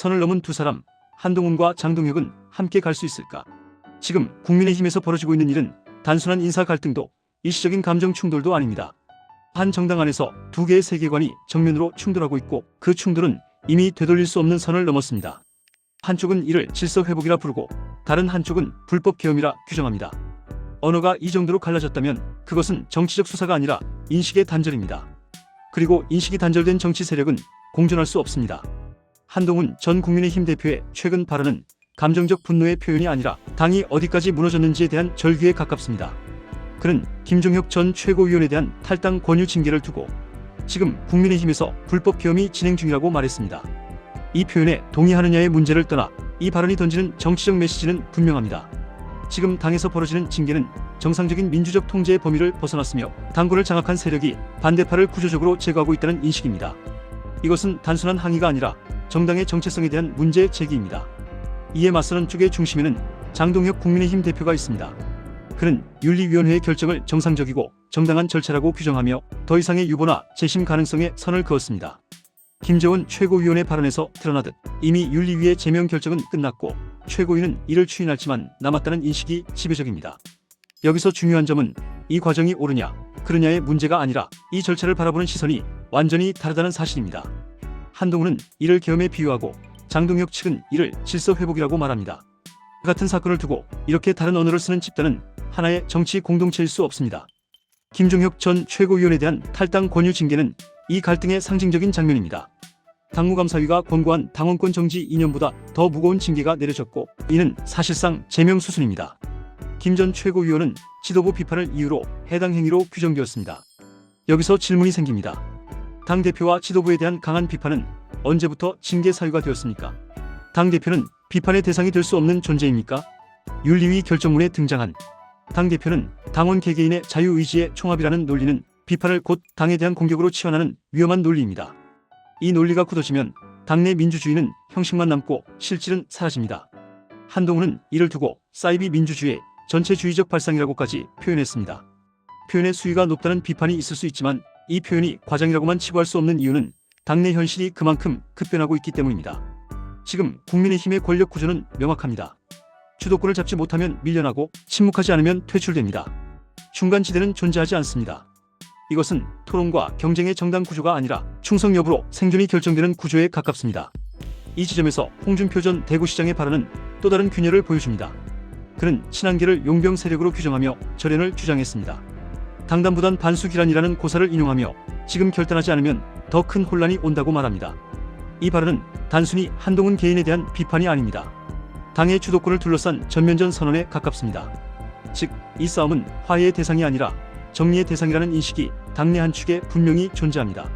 선을 넘은 두 사람 한동훈과 장동혁은 함께 갈 수 있을까? 지금 국민의힘에서 벌어지고 있는 일은 단순한 인사 갈등도 일시적인 감정 충돌도 아닙니다. 한 정당 안에서 두 개의 세계관이 정면으로 충돌하고 있고 그 충돌은 이미 되돌릴 수 없는 선을 넘었습니다. 한쪽은 이를 질서 회복이라 부르고 다른 한쪽은 불법 계엄이라 규정합니다. 언어가 이 정도로 갈라졌다면 그것은 정치적 수사가 아니라 인식의 단절입니다. 그리고 인식이 단절된 정치 세력은 공존할 수 없습니다. 한동훈 전 국민의힘 대표의 최근 발언은 감정적 분노의 표현이 아니라 당이 어디까지 무너졌는지에 대한 절규에 가깝습니다. 그는 김종혁 전 최고위원에 대한 탈당 권유 징계를 두고 지금 국민의힘에서 불법 계엄이 진행 중이라고 말했습니다. 이 표현에 동의하느냐의 문제를 떠나 이 발언이 던지는 정치적 메시지는 분명합니다. 지금 당에서 벌어지는 징계는 정상적인 민주적 통제의 범위를 벗어났으며 당권을 장악한 세력이 반대파를 구조적으로 제거하고 있다는 인식입니다. 이것은 단순한 항의가 아니라 정당의 정체성에 대한 문제 제기입니다. 이에 맞서는 쪽의 중심에는 장동혁 국민의힘 대표가 있습니다. 그는 윤리위원회의 결정을 정상적이고 정당한 절차라고 규정하며 더 이상의 유보나 재심 가능성에 선을 그었습니다. 김재원 최고위원의 발언에서 드러나듯 이미 윤리위의 제명 결정은 끝났고 최고위는 이를 추인할지만 남았다는 인식이 지배적입니다. 여기서 중요한 점은 이 과정이 옳으냐 그르냐의 문제가 아니라 이 절차를 바라보는 시선이 완전히 다르다는 사실입니다. 한동훈은 이를 계엄에 비유하고 장동혁 측은 이를 질서 회복이라고 말합니다. 같은 사건을 두고 이렇게 다른 언어를 쓰는 집단은 하나의 정치 공동체일 수 없습니다. 김종혁 전 최고위원에 대한 탈당 권유 징계는 이 갈등의 상징적인 장면입니다. 당무감사위가 권고한 당원권 정지 2년보다 더 무거운 징계가 내려졌고 이는 사실상 제명 수순입니다. 김 전 최고위원은 지도부 비판을 이유로 해당 행위로 규정되었습니다. 여기서 질문이 생깁니다. 당 대표와 지도부에 대한 강한 비판은 언제부터 징계 사유가 되었습니까? 당 대표는 비판의 대상이 될 수 없는 존재입니까? 윤리위 결정문에 등장한 당 대표는 당원 개개인의 자유의지의 총합이라는 논리는 비판을 곧 당에 대한 공격으로 치환하는 위험한 논리입니다. 이 논리가 굳어지면 당내 민주주의는 형식만 남고 실질은 사라집니다. 한동훈은 이를 두고 사이비 민주주의의 전체주의적 발상이라고까지 표현했습니다. 표현의 수위가 높다는 비판이 있을 수 있지만 이 표현이 과장이라고만 치부할 수 없는 이유는 당내 현실이 그만큼 급변하고 있기 때문입니다. 지금 국민의힘의 권력 구조는 명확합니다. 주도권을 잡지 못하면 밀려나고 침묵하지 않으면 퇴출됩니다. 중간지대는 존재하지 않습니다. 이것은 토론과 경쟁의 정당 구조가 아니라 충성 여부로 생존이 결정되는 구조에 가깝습니다. 이 지점에서 홍준표 전 대구시장의 발언은 또 다른 균열을 보여줍니다. 그는 친한계를 용병 세력으로 규정하며 절연을 주장했습니다. 당단보단 반수기란이라는 고사를 인용하며 지금 결단하지 않으면 더 큰 혼란이 온다고 말합니다. 이 발언은 단순히 한동훈 개인에 대한 비판이 아닙니다. 당의 주도권을 둘러싼 전면전 선언에 가깝습니다. 즉, 이 싸움은 화해의 대상이 아니라 정리의 대상이라는 인식이 당내 한 축에 분명히 존재합니다.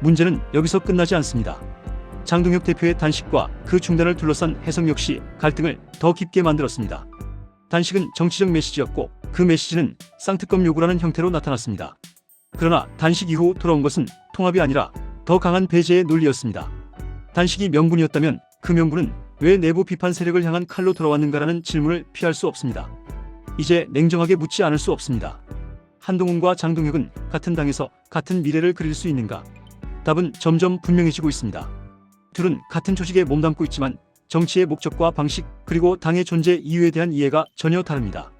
문제는 여기서 끝나지 않습니다. 장동혁 대표의 단식과 그 중단을 둘러싼 해석 역시 갈등을 더 깊게 만들었습니다. 단식은 정치적 메시지였고 그 메시지는 쌍특검 요구라는 형태로 나타났습니다. 그러나 단식 이후 돌아온 것은 통합이 아니라 더 강한 배제의 논리였습니다. 단식이 명분이었다면 그 명분은 왜 내부 비판 세력을 향한 칼로 돌아왔는가라는 질문을 피할 수 없습니다. 이제 냉정하게 묻지 않을 수 없습니다. 한동훈과 장동혁은 같은 당에서 같은 미래를 그릴 수 있는가? 답은 점점 분명해지고 있습니다. 둘은 같은 조직에 몸담고 있지만 정치의 목적과 방식 그리고 당의 존재 이유에 대한 이해가 전혀 다릅니다.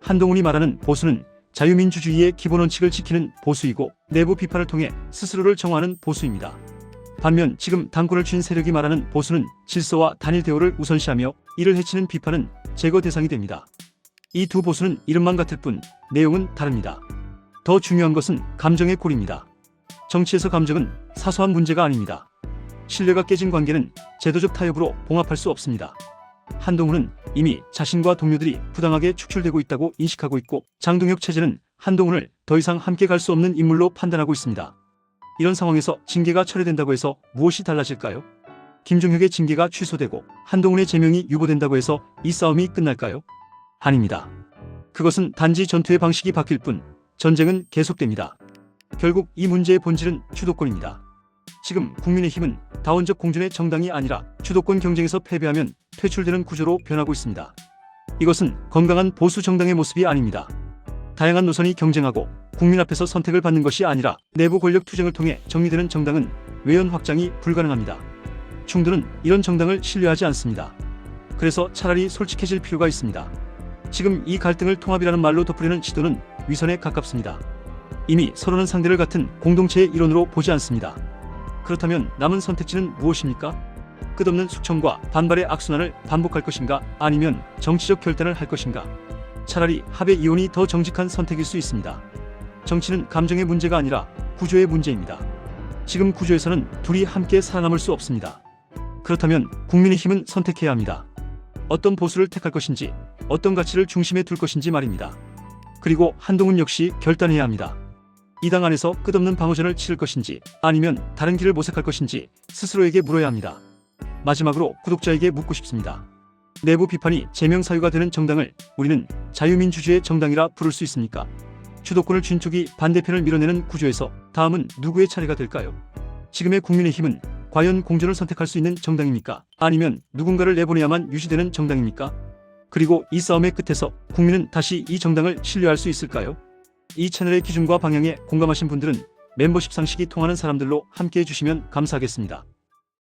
한동훈이 말하는 보수는 자유민주주의의 기본 원칙을 지키는 보수이고 내부 비판을 통해 스스로를 정화하는 보수입니다. 반면 지금 당권을 쥔 세력이 말하는 보수는 질서와 단일 대우를 우선시하며 이를 해치는 비판은 제거 대상이 됩니다. 이 두 보수는 이름만 같을 뿐 내용은 다릅니다. 더 중요한 것은 감정의 골입니다. 정치에서 감정은 사소한 문제가 아닙니다. 신뢰가 깨진 관계는 제도적 타협으로 봉합할 수 없습니다. 한동훈은 이미 자신과 동료들이 부당하게 축출되고 있다고 인식하고 있고 장동혁 체제는 한동훈을 더 이상 함께 갈 수 없는 인물로 판단하고 있습니다. 이런 상황에서 징계가 철회된다고 해서 무엇이 달라질까요? 김종혁의 징계가 취소되고 한동훈의 제명이 유보된다고 해서 이 싸움이 끝날까요? 아닙니다. 그것은 단지 전투의 방식이 바뀔 뿐 전쟁은 계속됩니다. 결국 이 문제의 본질은 주도권입니다. 지금 국민의힘은 다원적 공존의 정당이 아니라 주도권 경쟁에서 패배하면 퇴출되는 구조로 변하고 있습니다. 이것은 건강한 보수 정당의 모습이 아닙니다. 다양한 노선이 경쟁하고 국민 앞에서 선택을 받는 것이 아니라 내부 권력 투쟁을 통해 정리되는 정당은 외연 확장이 불가능합니다. 중도는 이런 정당을 신뢰하지 않습니다. 그래서 차라리 솔직해질 필요가 있습니다. 지금 이 갈등을 통합이라는 말로 덮으려는 시도는 위선에 가깝습니다. 이미 서로는 상대를 같은 공동체의 일원으로 보지 않습니다. 그렇다면 남은 선택지는 무엇입니까? 끝없는 숙청과 반발의 악순환을 반복할 것인가 아니면 정치적 결단을 할 것인가 차라리 합의 이혼이 더 정직한 선택일 수 있습니다. 정치는 감정의 문제가 아니라 구조의 문제입니다. 지금 구조에서는 둘이 함께 살아남을 수 없습니다. 그렇다면 국민의힘은 선택해야 합니다. 어떤 보수를 택할 것인지, 어떤 가치를 중심에 둘 것인지 말입니다. 그리고 한동훈 역시 결단해야 합니다. 이 당 안에서 끝없는 방어전을 치를 것인지, 아니면 다른 길을 모색할 것인지 스스로에게 물어야 합니다. 마지막으로 구독자에게 묻고 싶습니다. 내부 비판이 제명 사유가 되는 정당을 우리는 자유민주주의 정당이라 부를 수 있습니까? 주도권을 쥔 쪽이 반대편을 밀어내는 구조에서 다음은 누구의 차례가 될까요? 지금의 국민의힘은 과연 공존을 선택할 수 있는 정당입니까? 아니면 누군가를 내보내야만 유지되는 정당입니까? 그리고 이 싸움의 끝에서 국민은 다시 이 정당을 신뢰할 수 있을까요? 이 채널의 기준과 방향에 공감하신 분들은 멤버십 상식이 통하는 사람들로 함께 해주시면 감사하겠습니다.